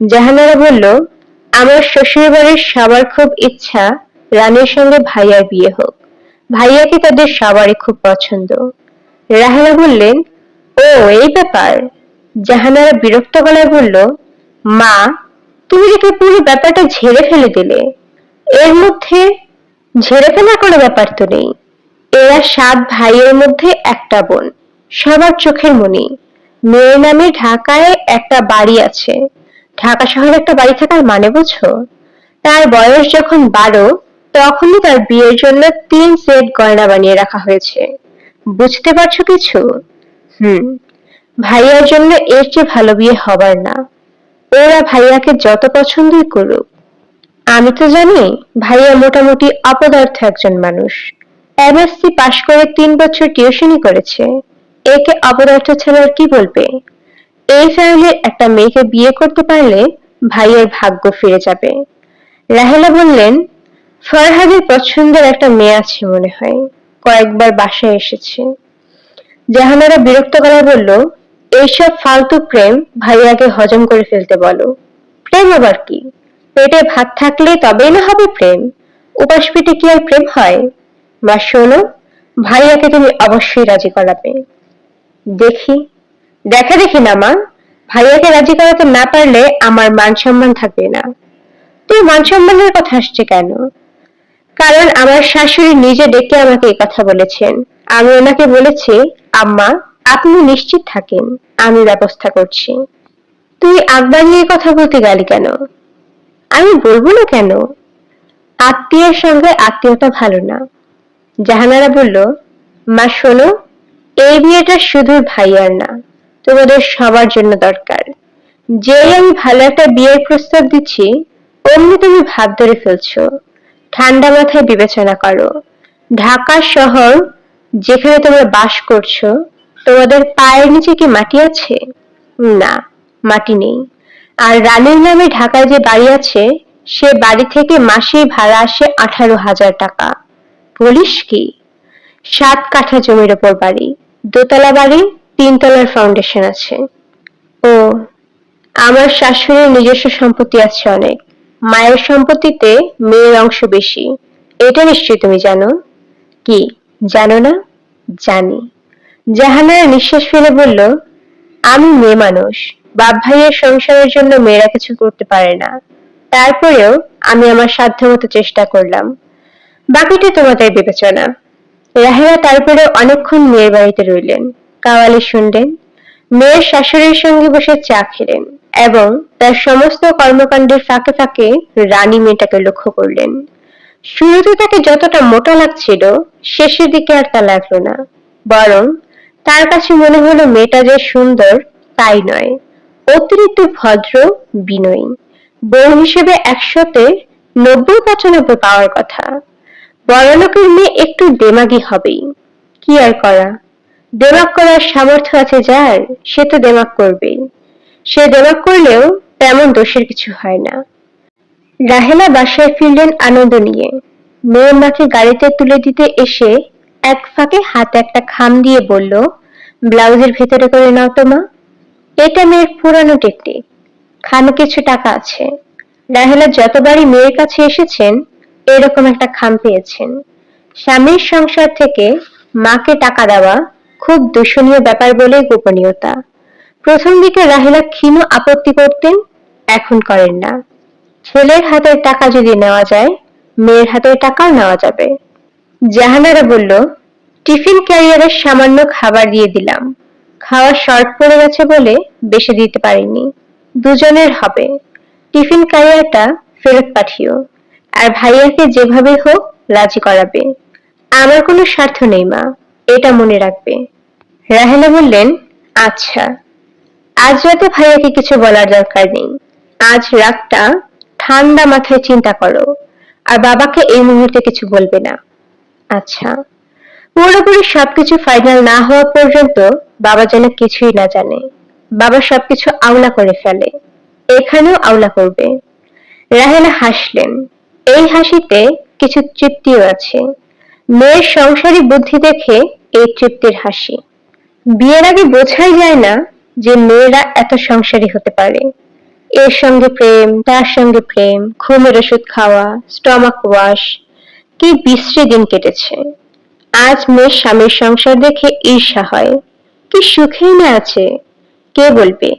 জাহানারা বলল, আমার শ্বশুর বাড়ির সবার খুব ইচ্ছা রানীর সঙ্গে ভাইয়ার বিয়ে হোক। ভাইয়াকে তাদের সবারই খুব পছন্দ। রাহেলা বললেন, ও, এই ব্যাপার। জাহানারা বিরক্ত গলায় বলল, মা, তুমি দেখে পুরো ব্যাপারটা ঝেড়ে ফেলে দিলে, এর মধ্যে ঝেড়ে ফেলার কোনো ব্যাপার তো নেই। এরা সাত ভাইয়ের মধ্যে একটা বোন, সবার চোখের মনি। মেয়ের নামে ঢাকায় একটা বাড়ি আছে। ঢাকা শহরে একটা বাড়ি থাকার মানে বুঝো তার বয়স যখন বারো, তখনই তার বিয়ের জন্য তিন সেট গয়না বানিয়ে রাখা হয়েছে। বুঝতে পারছ কিছু? হুম, ভাইয়ার জন্য এর চেয়ে ভালো বিয়ে হবার না। ওরা ভাইয়াকে যত পছন্দই করুক। আমি তো জানি, ভাইয়া মোটামুটি অপদার্থ একজন মানুষ। এমএসসি পাশ করে তিন বছর টিউশনই করেছে। একে অপদার্থ ছাড়া আর কি বলবে? এই ফ্যামিলির একটা মেয়েকে বিয়ে করতে পারলে ভাইয়ের ভাগ্য ফিরে যাবে। রাহেলা বললেন, ফরহাদের পছন্দের একটা মেয়ে আছে মনে হয়। কয়েকবার বাসায় এসেছে। জাহানারা বিরক্ত করা বলল, এইসব ফালতু প্রেম ভাইয়াকে হজম করে ফেলতে বলো। প্রেম আবার কি? পেটে ভাত থাকলে তবেই না হবে প্রেম। উপাস পেটে কি আর প্রেম হয়? মা শোনো, ভাইয়াকে তুমি অবশ্যই রাজি করাবে। দেখি দেখা দেখি না, মা। ভাইয়াকে রাজি করাতে না পারলে আমার মান সম্মান থাকবে না। তুই মান সম্মানের কথা আসছে কেন? কারণ আমার শাশুড়ি নিজে ডেকে আমাকে এই কথা বলেছেন। আমি ওনাকে বলেছি, আম্মা, আপনি নিশ্চিত থাকেন, আমি ব্যবস্থা করছি। তুই আকবর নিয়ে কথা বলতে গেলি কেন? আমি বলব না কেন? আত্মীয়ের সঙ্গে আত্মীয়তা ভালো না। জাহানারা বলল, মা, শোনো, এই বিয়েটা শুধু ভাইয়ার না তোমাদের সবার জন্য দরকার। যেই আমি ভালো একটা বিয়ের প্রস্তাব দিচ্ছি, অমনি তুমি ভাব ধরে ফেলছো। ঠান্ডা মাথায় বিবেচনা করো। ঢাকা শহর যেখানে তোমরা বাস করছ, তোমাদের পায়ের নিচে কি মাটি আছে? না, মাটি নেই। আর রানীর নামে ঢাকায় যে বাড়ি আছে, সে বাড়ি থেকে মাসে ভাড়া আসে আঠারো হাজার টাকা। বলিস কি? সাত কাঠা জমির ওপর বাড়ি, দোতলা বাড়ি তিনতলার ফাউন্ডেশন আছে। ও, আমার শাশুড়ির নিজস্ব সম্পত্তি আছে অনেক। মায়ের সম্পত্তিতে মেয়ের অংশ বেশি। এটা নিশ্চয়ই তুমি জানো? কি? জানো না? জানি। জাহানারা নিঃশ্বাস ফেলে বলল, আমি মেয়ে মানুষ। বাপ ভাইয়ের সংসারের জন্য মেয়েরা কিছু করতে পারে না। তারপরেও আমি আমার সাধ্যমতো চেষ্টা করলাম। বাকিটা তোমাদের বিবেচনা। রাহেরা তারপরে অনেকক্ষণ মেয়ের বাড়িতে রইলেন। কাওয়ালি শুনলেন, মেয়ের শাশুড়ির সঙ্গে বসে চা খেলেন এবং তার সমস্ত কর্মকাণ্ডের ফাঁকে ফাঁকে রানী মেয়েটাকে লক্ষ্য করলেন। শুরুতে তাকে যতটা মোটা লাগছিল, শেষের দিকে আর তা লাগল না। বরং তার কাছে মনে হলো মেয়েটা যে সুন্দর, তাই নয়। অতিরিক্ত ভদ্র, বিনয়ী। বউ হিসেবে একশোতে নব্বই পঁচানব্বই পাওয়ার কথা। বড়লোকের মেয়ে একটু দেমাগি হবেই। কি আর করা? দেমাগ করার সামর্থ্য আছে যার, সে তো দেমাগ করবেই। সে দেমাগ করলেও তেমন দোষের কিছু হয় না। রাহেলা বাসায় ফিরলেন আনন্দ নিয়ে। মেয়ের মাকে গাড়িতে তুলে দিতে এসে এক ফাঁকে হাতে একটা খাম দিয়ে বলল, ব্লাউজের ভেতরে করে নাও তো মা। এটা মেয়ের পুরানো টেকনিক খামে কিছু টাকা আছে। রাহেলা যতবারই মেয়ের কাছে এসেছেন, এরকম একটা খাম পেয়েছেন। স্বামীর সংসার থেকে মাকে টাকা দেওয়া খুব দূষণীয় ব্যাপার বলে গোপনীয়তা। প্রথম দিকে রাহেলা ক্ষীণ আপত্তি করতেন, এখন করেন না। ছেলের হাতের টাকা যদি নেওয়া যায়, মেয়ের হাতের টাকাও নেওয়া যাবে। জাহানারা বলল, টিফিন ক্যারিয়ারের সামান্য খাবার দিয়ে দিলাম। খাওয়া শর্ট পড়ে গেছে বলে বেশি দিতে পারিনি। দুজনের হবে। টিফিন ক্যারিয়ারটা ফেরত পাঠিও। আর ভাইয়াকে যেভাবে হোক রাজি করাবে। আমার কোনো স্বার্থ নেই, মা। এটা মনে রাখবে। রাহেলা বললেন আচ্ছা আজ রাতে ভাইয়াকে কিছু বলার দরকার নেই। আজ রাতটা ঠান্ডা মাথায় চিন্তা করো, আর বাবাকে এই মুহূর্তে কিছু বলবে না। আচ্ছা পুরোপুরি সবকিছু ফাইনাল না হওয়া পর্যন্ত বাবা যেন কিছুই না জানে। বাবা সবকিছু আওলা করে ফেলে, এখানেও আওলা করবে। রাহেলা হাসলেন, এই হাসিতে কিছু তৃপ্তিও আছে। মেয়ের সংসারী বুদ্ধি দেখে এই তৃপ্তির হাসি। বিয়ের আগে বোঝাই যায় না যে মেয়েরা এত সংসারী হতে পারে। এর সঙ্গে প্রেম, তার সঙ্গে প্রেম, ঘুমের ওষুধ খাওয়া, স্টমাক ওয়াশ, কি বিশ্রী দিন কেটেছে। আজ মেয়ের স্বামীর সংসার দেখে ঈর্ষা হয়। কি সুখেই না আছে। কে বলবে?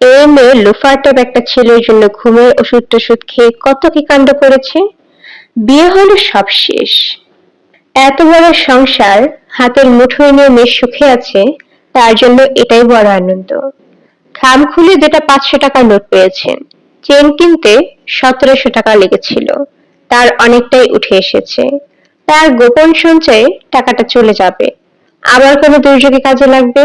এই মেয়ে লোফারটাপ একটা ছেলের জন্য ঘুমের ওষুধ টষুধ খেয়ে কত কি কাণ্ড করেছে? বিয়ে হলো সব শেষ। এত বড় সংসার হাতের মুঠোয় নিয়ে মেয়ে সুখে আছে, তার জন্য এটাই বড় আনন্দ। খাম খুলে যেটা পাঁচশো টাকার নোট পেয়েছেন চেন কিনতে সতেরোশো টাকা লেগেছিল, তার অনেকটাই উঠে এসেছে। তার গোপন সঞ্চয়ে টাকাটা চলে যাবে। আবার কোনো দুর্যোগে কাজে লাগবে?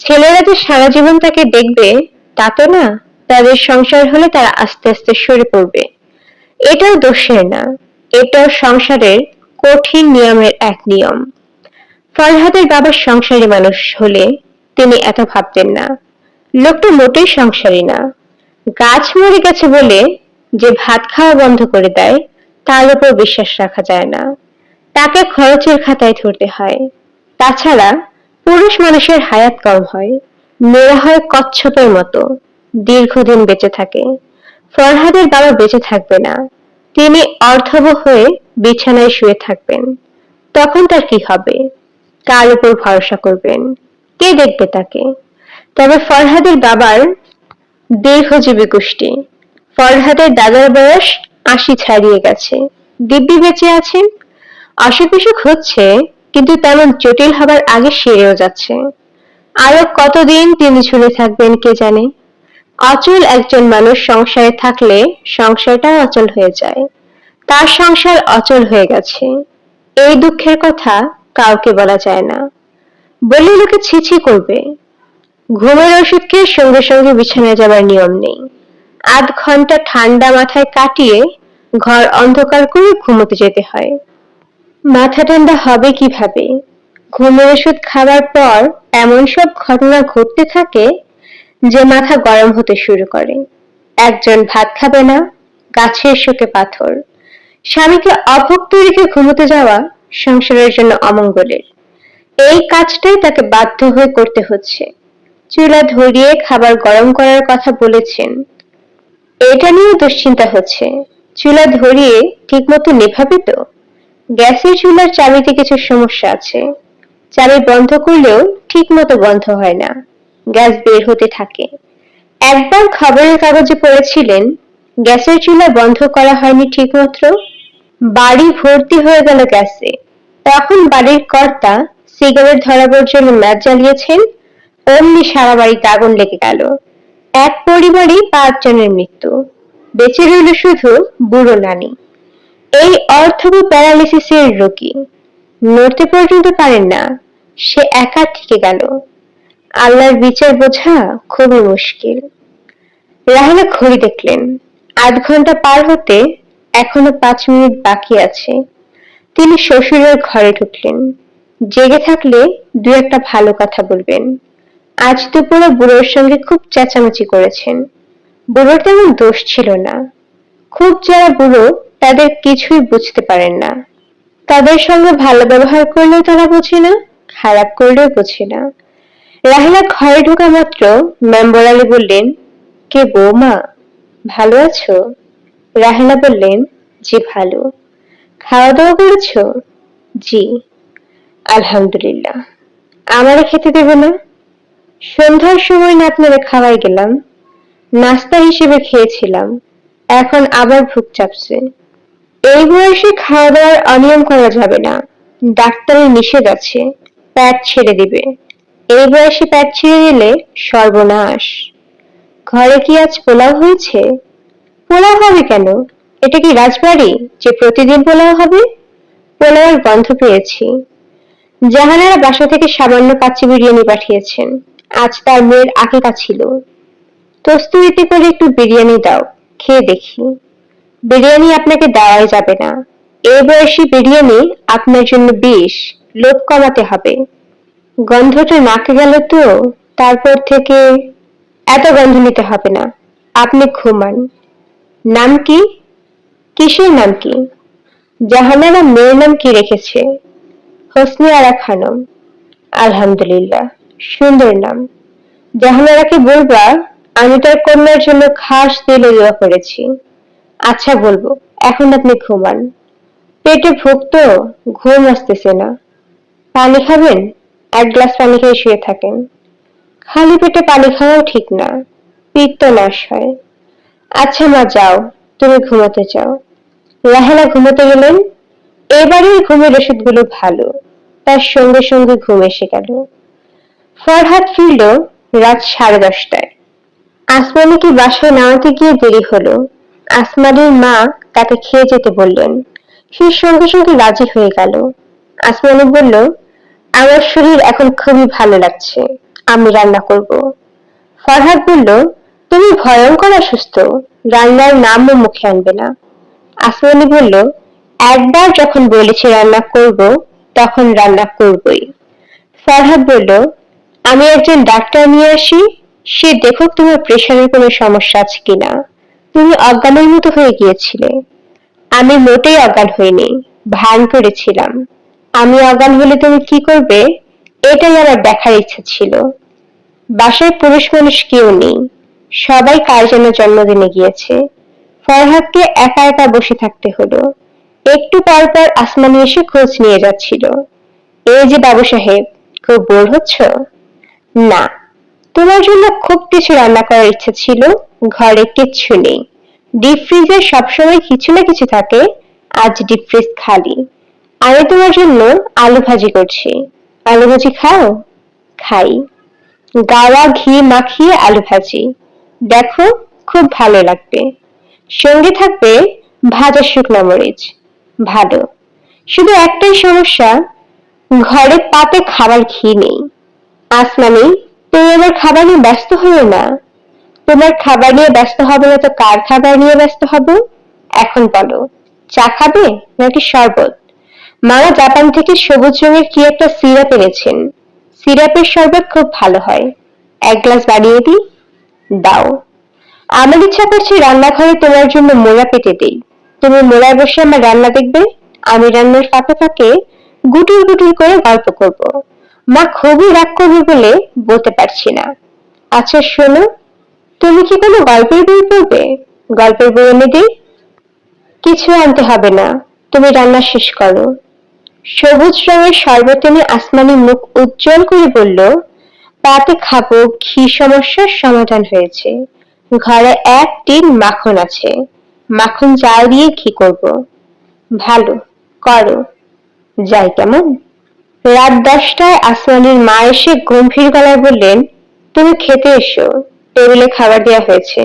ছেলেরা যে সারা জীবন তাকে দেখবে, তা তো না, তাদের সংসার হলে তারা আস্তে আস্তে সরে পড়বে। এটাও দোষের না, এটাও সংসারের কঠিন নিয়মের এক নিয়ম। ফরহাদের বাবার সংসারী মানুষ হলে তিনি এত ভাবতেন না। লোকটা মোটেই সংসারী না। গাছ মরে গেছে বলে যে ভাত খাওয়া বন্ধ করে দেয়, তার উপর বিশ্বাস রাখা যায় না। তাকে খরচের খাতায় ধরতে হয়। তাছাড়া পুরুষ মানুষের হায়াত কম হয়। মেয়েরা হয় কচ্ছপের মতো। দীর্ঘদিন বেঁচে থাকে। ফরহাদের বাবা বেঁচে থাকবে না। তিনি অর্থব হয়ে বিছানায় শুয়ে থাকবেন। তখন তার কি হবে? কার উপর ভরসা করবেন? কে দেখবে তাকে? তবে ফরহাদের বাবার দীর্ঘজীবী গোষ্ঠী। ফরহাদের দাদার বয়স আশি ছাড়িয়ে গেছে। দিব্যি বেঁচে আছেন অসুখ বিসুখ হচ্ছে, কিন্তু তেমন জটিল হবার আগে সেরেও যাচ্ছে। আরও কতদিন তিনি ঝুলে থাকবেন কে জানে? অচল একজন মানুষ সংসারে থাকলে সংসারটাও অচল হয়ে যায়। তার সংসার অচল হয়ে গেছে। এই দুঃখের কথা কাউকে বলা যায় না। বললে লোকে ছিছি করবে। ঘুমের ওষুধ খেয়ে সঙ্গে সঙ্গে বিছানায় যাবার নিয়ম নেই। আধ ঘণ্টা ঠান্ডা মাথায় কাটিয়ে ঘর অন্ধকার করে ঘুমোতে যেতে হয়। মাথা ঠান্ডা হবে কীভাবে? ঘুমের ওষুধ খাবার পর এমন সব ঘটনা ঘটতে থাকে যে মাথা গরম হতে শুরু করে। একজন ভাত খাবে না, গাছের শোকে পাথর। স্বামীকে অভুক্ত রেখে ঘুমোতে যাওয়া সংসারের জন্য অমঙ্গলের। এই কাজটাই তাকে বাধ্য হয়ে করতে হচ্ছে। চুলা ধরিয়ে খাবার গরম করার কথা বলেছেন। এটা নিয়েও দুশ্চিন্তা হচ্ছে। চুলা ধরিয়ে ঠিকমতো নেভাবে তো? গ্যাসের চুলার চাবিতে কিছু সমস্যা আছে। চাবি বন্ধ করলেও ঠিক মতো বন্ধ হয় না। গ্যাস বের হতে থাকে। একবার খবরের কাগজে পড়েছিলেন, গ্যাসের চুলা বন্ধ করা হয়নি ঠিকমতো বাড়ি ভর্তি হয়ে গেল গ্যাসে। তখন বাড়ির কর্তা সিগারেট ধরাবার জন্য ম্যাচ জ্বালিয়েছেন, অমনি সারা বাড়িতে আগুন লেগে গেল। এক পরিবারই পাঁচ জনের মৃত্যু। বেঁচে রইল শুধু বুড়ো নানি। এই অর্থব প্যারালিসিসের রোগী। নড়তে পর্যন্ত পারেন না, সে একা থেকে গেল। আল্লাহর বিচার বোঝা খুবই মুশকিল। রাহেলা ঘড়ি দেখলেন। আধ ঘণ্টা পার হতে এখনও পাঁচ মিনিট বাকি আছে। তিনি শ্বশুরের ঘরে ঢুকলেন। জেগে থাকলে দু একটা ভালো কথা বলবেন। আজ দুপুরে বুড়োর সঙ্গে খুব চেঁচামেচি করেছেন। বুড়োর তেমন দোষ ছিল না। খুব যারা বুড়ো, তাদের কিছুই বুঝতে পারেন না। তাদের সঙ্গে ভালো ব্যবহার করলেও তারা বোঝে না, খারাপ করলেও বোঝে না। রাহিলা ঘরে ঢোকা মাত্র মেম্বর আলী বললেন, কে বৌমা? ভালো আছো? রাহেলা বললেন, জি, ভালো। খাওয়া দাওয়া করেছ? জি। আলহামদুলিল্লাহ। আমারে খেতে দেবে না? সন্ধ্যার সময় না আপনারা খাওয়াই গেলাম। নাস্তা হিসেবে খেয়েছিলাম। এখন আবার ভুক চাপছে। এই বয়সে খাওয়া দাওয়ার অনিয়ম করা যাবে না। ডাক্তারের নিষেধ আছে। প্যাট ছেড়ে দিবে। এই বয়সে প্যাট ছেড়ে দিলে সর্বনাশ। ঘরে কি আজ পোলাও হয়েছে? পোলাও হবে কেন? এটা কি রাজবাড়ি যে প্রতিদিন পোলাও হবে? পোলাওয়ের গন্ধ পেয়েছি। জাহানারা বাসা থেকে সামান্য কাচ্চি বিরিয়ানি পাঠিয়েছেন। আজ তার মেয়ের আকিকা ছিল। তস্তুরিতে করে একটু বিরিয়ানি দাও, খেয়ে দেখি। বিরিয়ানি আপনাকে দেওয়াই যাবে না। এই বয়সী বিরিয়ানি আপনার জন্য বিষ, লোভ কমাতে হবে। গন্ধটা নাকে গেল তো, তারপর থেকে এত গন্ধ নিতে হবে না। আপনি ঘুমান। নাম কি? কিসের নাম কি? জাহানারা মেয়ের নাম কি রেখেছে? হোসনি আরা খানম। আলহামদুলিল্লাহ, সুন্দর নাম। জাহানারাকে বলবা আমি তার কন্যার জন্য খাস দিলে দোয়া করেছি। আচ্ছা বলব, এখন আপনি ঘুমান। পেটে ভোগ তো, ঘুম আসতেছে না। পানি খাবেন? এক গ্লাস পানি খেয়ে শুয়ে থাকেন। খালি পেটে পানি খাওয়াও ঠিক না। পিত্ত নাশ হয়। আচ্ছা মা, যাও। তুমি ঘুমাতে যাও রাহেলা ঘুমাতে গেলেন। এবারের ঘুমের ওষুধগুলো ভালো। তার সঙ্গে সঙ্গে ঘুম এসে গেল। ফরহাদ ফিরল রাত সাড়ে দশটায়। আসমানিকে বাসায় নামাতে গিয়ে দেরি হলো? আসমানির মা তাকে খেয়ে যেতে বললেন। সে সঙ্গে সঙ্গে রাজি হয়ে গেল। আসমানি বলল, আমার শরীর এখন খুবই ভালো লাগছে। আমি রান্না করব। ফরহাদ বলল তুমি ভয়ঙ্কর অসুস্থ। রান্নার নামও মুখে আনবে না। আসমানি বলল, একবার যখন বলেছি রান্না করব, তখন রান্না করবই। ফরহাদ বলল, আমি একজন ডাক্তার নিয়ে আসি, সে দেখুক তোমার প্রেশারের কোনো সমস্যা আছে কিনা। তুমি অজ্ঞানের মতো হয়ে গিয়েছিলে। আমি মোটেই অজ্ঞান হইনি, ভান করেছিলাম। আমি অজ্ঞান হলে তুমি কি করবে? এটাই আমার দেখার ইচ্ছা ছিল। বাসায় পুরুষ মানুষ কেউ নেই। সবাই কার যেন জন্মদিনে গিয়েছে। ফরহাদকে একা একা বসে থাকতে হলো। একটু পর পর আসমানি এসে খোঁজ নিয়ে যাচ্ছিল। এই যে বাবু সাহেব, খুব বোর হচ্ছ? না, তোমার জন্য খুব কিছু রান্না করার ইচ্ছা ছিল, ঘরে কিচ্ছু নেই। ডিপ ফ্রিজে সবসময় কিছু না কিছু থাকে, আজ ডিপ ফ্রিজ খালি। আমি তোমার জন্য আলু ভাজি করছি। আলু ভাজি খাও? খাই। গাওয়া ঘি মাখিয়ে আলু ভাজি। দেখো, খুব ভালো লাগবে। সঙ্গে থাকবে ভাজা শুকনো মরিচ। ভালো। শুধু একটাই সমস্যা, ঘরে পাতে খাবার ঘি নেই। আসমানি, তুমি আমার খাবার নিয়ে ব্যস্ত হও না। তোমার খাবার নিয়ে ব্যস্ত হবে না তো কার খাবার নিয়ে ব্যস্ত হবে? এখন বলো, চা খাবে নাকি শরবত? মারা জাপান থেকে সবুজ রঙের কি একটা সিরাপ এনেছেন। সিরাপের শরবত খুব ভালো হয়। এক গ্লাস বানিয়ে দিই। দাও। আমার ইচ্ছা করছে রান্নাঘরে তোমার জন্য মোড়া পেতে দেই। তুমি মোড়ায় বসে আমার রান্না দেখবে। আমি রান্নার ফাঁকে ফাঁকে গুটুর গুটুর করে গল্প করব। মা খুবই রাগ করবে বলে বলতে পারছি না। আচ্ছা শোনো, তুমি কি কোনো গল্পের বই পড়বে? গল্পের বই এনে দিই কিছু আনতে হবে না। তুমি রান্না শেষ করো। সবুজ রঙের শরবত আসমানি মুখ উজ্জ্বল করে বলল পাতে খাব ঘি সমস্যার সমাধান হয়েছে। ঘরে এক টিন মাখন আছে। মাখন জাল দিয়ে ঘি করব। ভালো, করো। যাই কেমন। রাত দশটায় আসমানির মা এসে গম্ভীর গলায় বললেন, তুমি খেতে এসো। টেবিলে খাবার দেওয়া হয়েছে।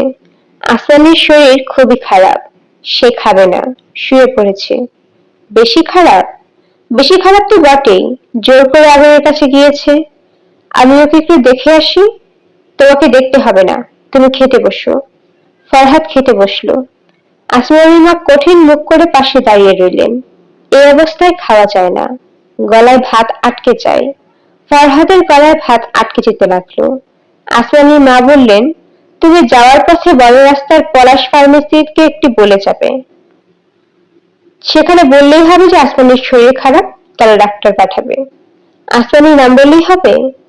আসমানির শরীর খুবই খারাপ। সে খাবে না, শুয়ে পড়েছে। বেশি খারাপ? বেশি খারাপ তো বটেই। জোর করে আগুনের কাছে গিয়েছে। আমি ওকে একটু দেখে আসি। তোমাকে দেখতে হবে না। তুমি খেতে বসো। ফরহাদ খেতে বসল। আসমানি মা কঠিন মুখ করে পাশে দাঁড়িয়ে রইলেন। এই অবস্থায় খাওয়া যায় না। গলায় ভাত আটকে যায়। ফরহাদের গলায় ভাত আটকে যেতে লাগল। আসমানির মা বললেন, তুমি যাওয়ার পথে বড় রাস্তার পলাশ ফার্মেসিকে একটি বলে যাবে। সেখানে বললেই হবে যে আসমানির শরীর খারাপ, তারা ডাক্তার পাঠাবে। আসমানির নাম বললেই হবে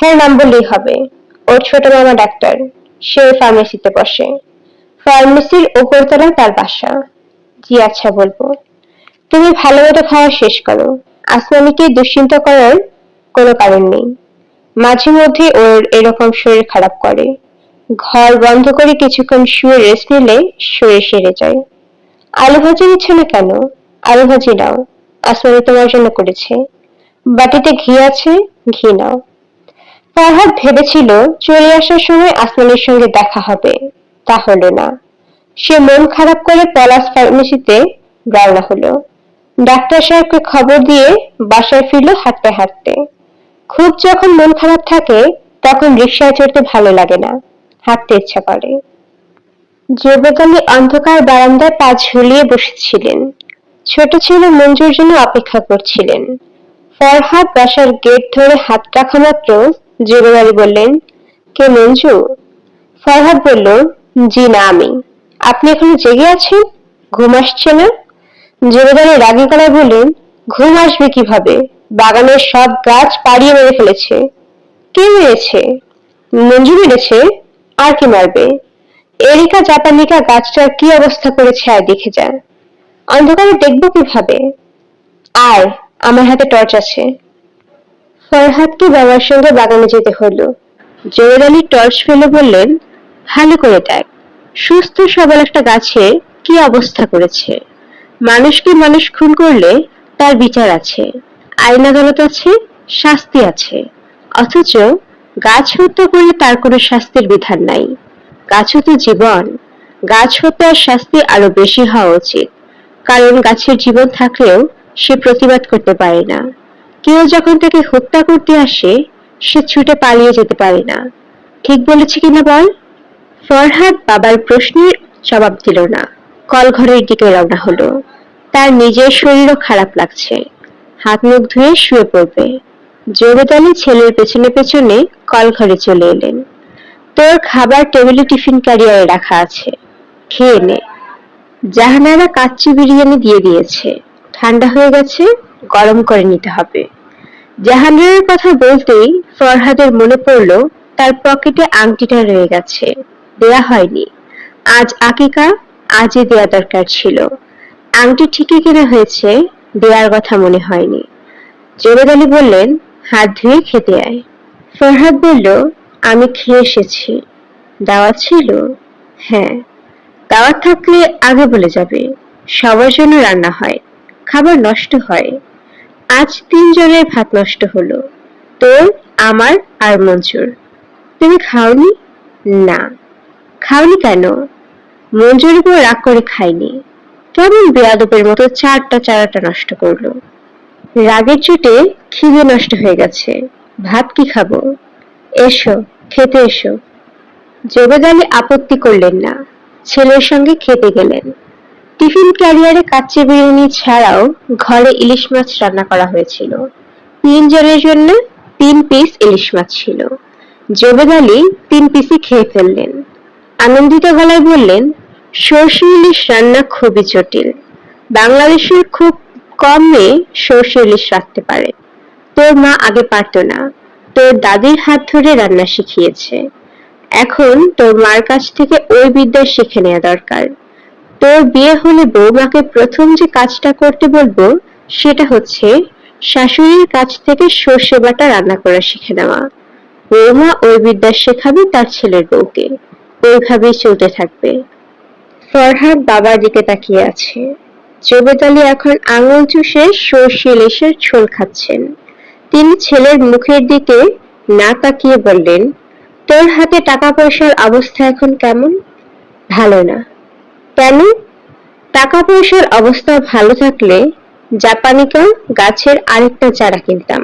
হ্যাঁ নাম বললেই হবে। ওর ছোট মামা ডাক্তার, সে ফার্মেসিতে বসে। ফার্মেসির ওপর ওপরতলায় তার বাসা। জি আচ্ছা বলব। তুমি ভালো মতো খাওয়া শেষ করো। আসমানিকে দুশ্চিন্তা করার কোনো কারণ নেই। মাঝে মধ্যে ওর এরকম শরীর খারাপ করে। ঘর বন্ধ করে কিছুক্ষণ শুয়ে রেস্ট নিলে শরীর সেরে যায়। আলু ভাজি নিচ্ছ না কেন? আলু ভাজি নাও। আসমানি তোমার জন্য করেছে। বাটিতে ঘি আছে, ঘি নাও। ফরহাদ ভেবেছিল চলে আসার সময় আসমানের সঙ্গে দেখা হবে। তা হলো না। সে মন খারাপ করে পলাশ ফার্মেসিতে রওনা হলো। ডাক্তার সাহেবকে খবর দিয়ে বাসায় ফিরল হাঁটতে হাঁটতে। খুব যখন মন খারাপ থাকে, তখন রিক্সায় চড়তে ভালো লাগে না। হাঁটতে ইচ্ছা করে। যুবকালী অন্ধকার বারান্দায় পা ঝুলিয়ে বসেছিলেন। ছোট ছেলে মঞ্জুর জন্য অপেক্ষা করছিলেন। ফরহাদ বাসার গেট ধরে হাত রাখা মাত্র জুবেদারি বললেন, কে মঞ্জু? ফরহাদ বলল, জি না আমি। আপনি এখনও জেগে আছেন? ঘুম আসছে না? জমিদারের রাগী গলায় বললেন, ঘুম আসবে কীভাবে? বাগানের সব গাছ পাড়িয়ে মেরে ফেলেছে। কে মেরেছে? মঞ্জু মেরেছে? আর কি মারবে? এরিকা জাপানিকা গাছটার কি অবস্থা করেছে আর দেখে যা অন্ধকারে দেখব কীভাবে? আয়, আমার হাতে টর্চ আছে। ফরহাদকে বাবার সঙ্গে বাগানে যেতে হলো? জোয়ের আলী টর্চ ফেলে বললেন, ভালো করে দেখ, সুস্থ সবল একটা গাছে কি অবস্থা করেছে? মানুষকে মানুষ খুন করলে তার বিচার আছে, আইন আদালত আছে, শাস্তি আছে, অথচ গাছ হত্যা করলে তার কোনো শাস্তির বিধান নাই। গাছও তো জীবন, গাছ হত্যার শাস্তি আরও বেশি হওয়া উচিত, কারণ গাছের জীবন থাকলেও সে প্রতিবাদ করতে পারে না। কেউ যখন তাকে হত্যা করতে আসে, সে ছুটে পালিয়ে যেতে পারে না। ঠিক বলেছে কিনা বল? ফরহাদ বাবার প্রশ্নের জবাব দিল না। কল ঘরের দিকে রওনা হলো। তার নিজের শরীরও খারাপ লাগছে। হাত মুখ ধুয়ে শুয়ে পড়বে। জবেদ ছেলের পেছনে পেছনে কল ঘরে চলে এলেন। তোর খাবার টেবিলে টিফিন ক্যারিয়ারে রাখা আছে। খেয়ে নে। জাহানারা কাচ্চি বিরিয়ানি দিয়ে দিয়েছে। ঠান্ডা হয়ে গেছে? গরম করে নিতে হবে। জাহানারার কথা বলতেই ফরহাদের মনে পড়ল, তার পকেটে আংটিটা রয়ে গেছে। দেয়া হয়নি। আজ আকিকা, আজই দেয়া দরকার ছিল। আংটি ঠিকই কেনা হয়েছে দেওয়ার কথা মনে হয়নি। জবেদ আলী বললেন, হাত ধুয়ে খেতে আয়। ফরহাদ বলল, আমি খেয়ে এসেছি। দাওয়াত ছিল? হ্যাঁ। দাওয়াত থাকলে আগে বলে যাবে। সবার জন্য রান্না হয়। খাবার নষ্ট হয়। আজ তিনজনের ভাত নষ্ট হলো, তোর, আমার আর মঞ্জুর। তুমি খাওনি? না। খাওনি কেন? মঞ্জুর উপর রাগ করে খাইনি কেমন বেয়াদবের মতো চারটা চারাটা নষ্ট করল। রাগের চোটে খিদে নষ্ট হয়ে গেছে। ভাত কি খাব? এসো, খেতে এসো। আলী আপত্তি করলেন না। ছেলের সঙ্গে খেতে গেলেন। টিফিন ক্যারিয়ারে কাচ্চি বিরিয়ানি ছাড়াও ঘরে ইলিশ মাছ রান্না করা হয়েছিল। তিনজনের জন্য তিন পিস ইলিশ মাছ ছিল। জবেদ আলী তিন পিসই খেয়ে ফেললেন। আনন্দিত গলায় বললেন, সর্ষে ইলিশ রান্না খুবই জটিল। বাংলাদেশের খুব কম মেয়ে সর্ষে ইলিশ রাখতে পারে। তোর মা আগে পারত না। তোর দাদির হাত ধরে রান্না শিখিয়েছে। এখন তোর মার কাছ থেকে ওই বিদ্যা শিখে নেওয়া দরকার। তোর বিয়ে হলে বৌমাকে প্রথম যে কাজটা করতে বলব, সেটা হচ্ছে শাশুড়ির কাছ থেকে সর্ষে বাটা রান্না করা শিখে নেওয়া। বৌমা ওই বিদ্যা শেখাবে তার ছেলের বউকে। ওইভাবেই চলতে থাকবে। ফরহাদ বাবার দিকে তাকিয়ে আছে। জবেদ এখন আঙুল চুষে সর্ষে ইলিশের ঝোল খাচ্ছেন। তিনি ছেলের মুখের দিকে না তাকিয়ে বললেন, তোর হাতে টাকা পয়সার অবস্থা এখন কেমন? ভালো না। কেন টাকা পয়সার অবস্থা ভালো থাকলে জাপানিকা গাছের আরেকটা চারা কিনতাম।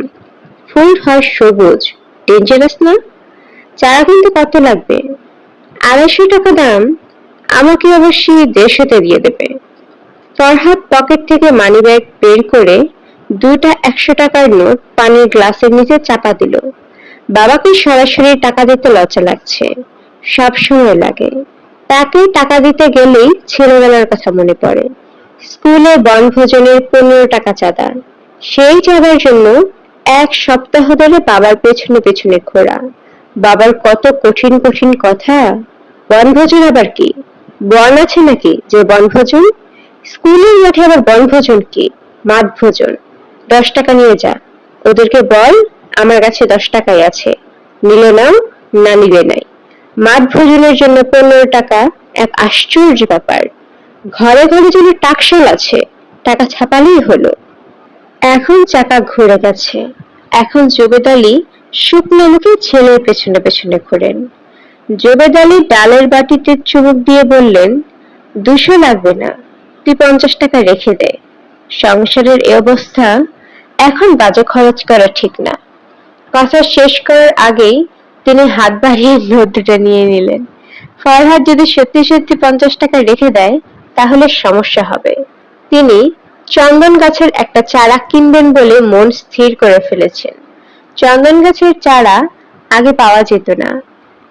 ফুল হয় সবুজ ডেঞ্জারাস না? চারা কিনতে কত লাগবে? আড়াইশো টাকা দাম, আমাকে অবশ্যই দেড়শোতে দিয়ে দেবে। ফরহাদ পকেট থেকে মানিব্যাগ বের করে দুইটা একশো টাকার নোট পানির গ্লাসের নিচে চাপা দিল। বাবাকে সরাসরি টাকা দিতে লজ্জা লাগছে। সব সময় লাগে। তাকে টাকা দিতে গেলেই ছেলেবেলার কথা মনে পড়ে। স্কুলে বনভোজনের পনেরো টাকা চাঁদা। সেই চাঁদার জন্য এক সপ্তাহ ধরে বাবার পেছনে পেছনে ঘোরা। বাবার কত কঠিন কঠিন কথা। বনভোজন আবার কি? বন আছে নাকি যে বনভোজন? স্কুলের মাঠে আবার বনভোজন কি? মাঠ ভোজন দশ টাকা নিয়ে যা। ওদেরকে বল, আমার কাছে দশ টাকাই আছে। নিলে নাও, না নিলে নাই। মাঠ ভোজনের জন্য পনেরো টাকা এক আশ্চর্য ব্যাপার। ঘরে ঘরে যদি টাকশাল আছে, টাকা ছাপালেই হলো। এখন চাকা ঘুরে গেছে। এখন জবেদ শুকনো মুখে ছেলের পেছনে পেছনে ঘোরেন। জবেদ ডালের বাটিতে চুমুক দিয়ে বললেন, দুশো লাগবে না, তুই পঞ্চাশ টাকা রেখে দে। সংসারের এ অবস্থা, এখন বাজে খরচ করা ঠিক না। কথা শেষ করার আগেই তিনি হাত বাড়িয়ে নোট নিয়ে নিলেন। ফরহাদ যদি সত্যি সত্যি পঞ্চাশ টাকা রেখে দেয়, তাহলে সমস্যা হবে। তিনি চন্দন গাছের একটা চারা কিনবেন বলে মন স্থির করে ফেলেছেন। চন্দন গাছের চারা আগে পাওয়া যেত না,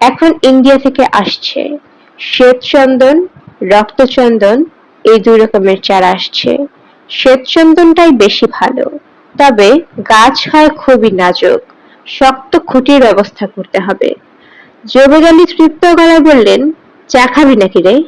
এখন ইন্ডিয়া থেকে আসছে। শ্বেত চন্দন রক্তচন্দন এই দুই রকমের চারা আসছে। শ্বেত চন্দনটাই বেশি ভালো, তবে গাছ হয় খুবই নাজুক। শক্ত খুঁটির ব্যবস্থা করতে হবে। জবেদ তৃপ্ত গলায় বললেন চা খাবি নাকি রে?